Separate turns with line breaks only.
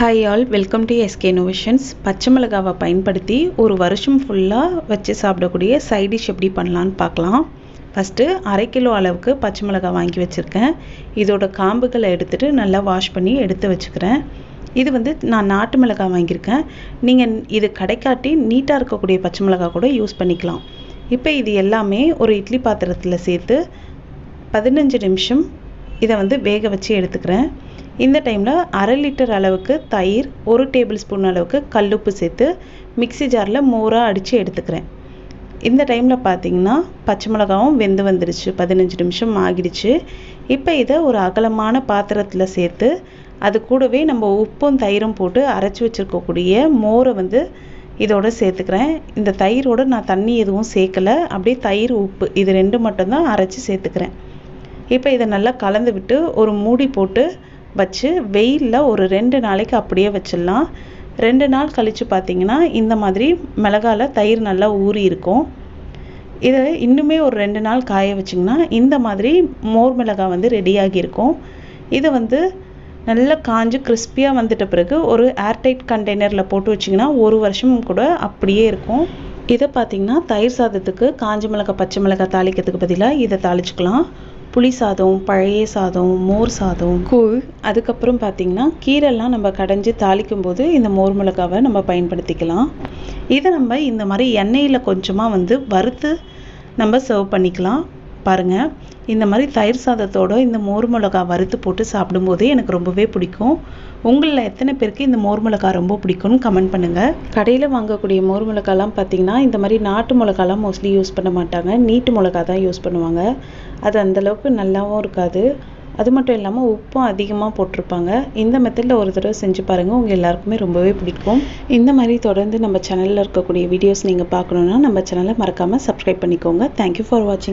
Hi all welcome to SK innovations பச்சை மிளகாவை பயன்படுத்தி ஒரு வருஷம் ஃபுல்லாக வச்சு சாப்பிடக்கூடிய சைட் டிஷ் எப்படி பண்ணலான்னு பார்க்கலாம். ஃபஸ்ட்டு அரை கிலோ அளவுக்கு பச்சை மிளகாய் வாங்கி வச்சுருக்கேன். இதோட காம்புகளை எடுத்துகிட்டு நல்லா வாஷ் பண்ணி எடுத்து வச்சுக்கிறேன். இது வந்து நான் நாட்டு மிளகாய் வாங்கியிருக்கேன். நீங்கள் இது கடைக்காட்டி நீட்டாக இருக்கக்கூடிய பச்சை மிளகாய் கூட யூஸ் பண்ணிக்கலாம். இப்போ இது எல்லாமே ஒரு இட்லி பாத்திரத்தில் சேர்த்து பதினஞ்சு நிமிஷம் இதை வந்து வேக வச்சு எடுத்துக்கிறேன். இந்த டைமில் அரை லிட்டர் அளவுக்கு தயிர் ஒரு டேபிள் ஸ்பூன் அளவுக்கு கல்லுப்பு சேர்த்து மிக்சி ஜாரில் மோராக அடித்து எடுத்துக்கிறேன். இந்த டைமில் பார்த்தீங்கன்னா பச்சை மிளகாவும் வெந்து வந்துடுச்சு பதினஞ்சு நிமிஷம் ஆகிடுச்சு. இப்போ இதை ஒரு அகலமான பாத்திரத்தில் சேர்த்து அது கூடவே நம்ம உப்பும் தயிரும் போட்டு அரைச்சி வச்சுருக்கக்கூடிய மோரை வந்து இதோட சேர்த்துக்கிறேன். இந்த தயிரோட நான் தண்ணி எதுவும் சேர்க்கலை. அப்படியே தயிர் உப்பு இது ரெண்டு மட்டும்தான் அரைச்சி சேர்த்துக்கிறேன். இப்போ இதை நல்லா கலந்து விட்டு ஒரு மூடி போட்டு வச்சு வெயிலில் ஒரு ரெண்டு நாளைக்கு அப்படியே வச்சிடலாம். ரெண்டு நாள் கழித்து பார்த்தீங்கன்னா இந்த மாதிரி மிளகால தயிர் நல்லா ஊறி இருக்கும். இதை இன்னுமே ஒரு ரெண்டு நாள் காய வச்சிங்கன்னா இந்த மாதிரி மோர் மிளகாய் வந்து ரெடியாகியிருக்கும் இதை வந்து நல்லா காஞ்சு கிறிஸ்பியாக வந்துட்ட பிறகு ஒரு ஏர்டைட் கண்டெய்னரில் போட்டு வச்சிங்கன்னா ஒரு வருஷம் கூட அப்படியே இருக்கும். இதை பார்த்தீங்கன்னா தயிர் சாதத்துக்கு காஞ்ச மிளகாய் பச்சை மிளகாய் தாளிக்கிறதுக்கு பதிலாக இதை தாளிச்சுக்கலாம். புளி சாதம் பழைய சாதம் மோர் சாதம் கூழ் அதுக்கப்புறம் பார்த்திங்கன்னா கீரைலாம் நம்ம கடைஞ்சி தாளிக்கும் போது இந்த மோர் மிளகாவை நம்ம பயன்படுத்திக்கலாம். இதை நம்ம இந்த மாதிரி எண்ணெயில் கொஞ்சமாக வந்து வறுத்து நம்ம சர்வ் பண்ணிக்கலாம். பாருங்கள் இந்த மாதிரி தயிர் சாதத்தோட இந்த மோர் மிளகா வறுத்து போட்டு சாப்பிடும்போது எனக்கு ரொம்பவே பிடிக்கும். உங்களில் எத்தனை பேருக்கு இந்த மோர் மிளகா ரொம்ப பிடிக்கும்னு கமெண்ட் பண்ணுங்கள் கடையில் வாங்கக்கூடிய மோர் மிளகாலாம் பார்த்தீங்கன்னா இந்த மாதிரி நாட்டு மிளகாலாம் மோஸ்ட்லி யூஸ் பண்ண மாட்டாங்க. நீட்டு மிளகா தான் யூஸ் பண்ணுவாங்க. அது அந்தளவுக்கு நல்லாவும் இருக்காது. அது மட்டும் இல்லாமல் உப்பும் அதிகமாக போட்டிருப்பாங்க. இந்த மெத்தடில் ஒரு தடவை செஞ்சு பாருங்கள் உங்கள் எல்லாருக்குமே ரொம்பவே பிடிக்கும். இந்த மாதிரி தொடர்ந்து நம்ம சேனலில் இருக்கக்கூடிய வீடியோஸ் நீங்கள் பார்க்கணுன்னா நம்ம சேனலை மறக்காமல் சப்ஸ்கிரைப் பண்ணிக்கோங்க. தேங்க்யூ ஃபார் வாட்சிங்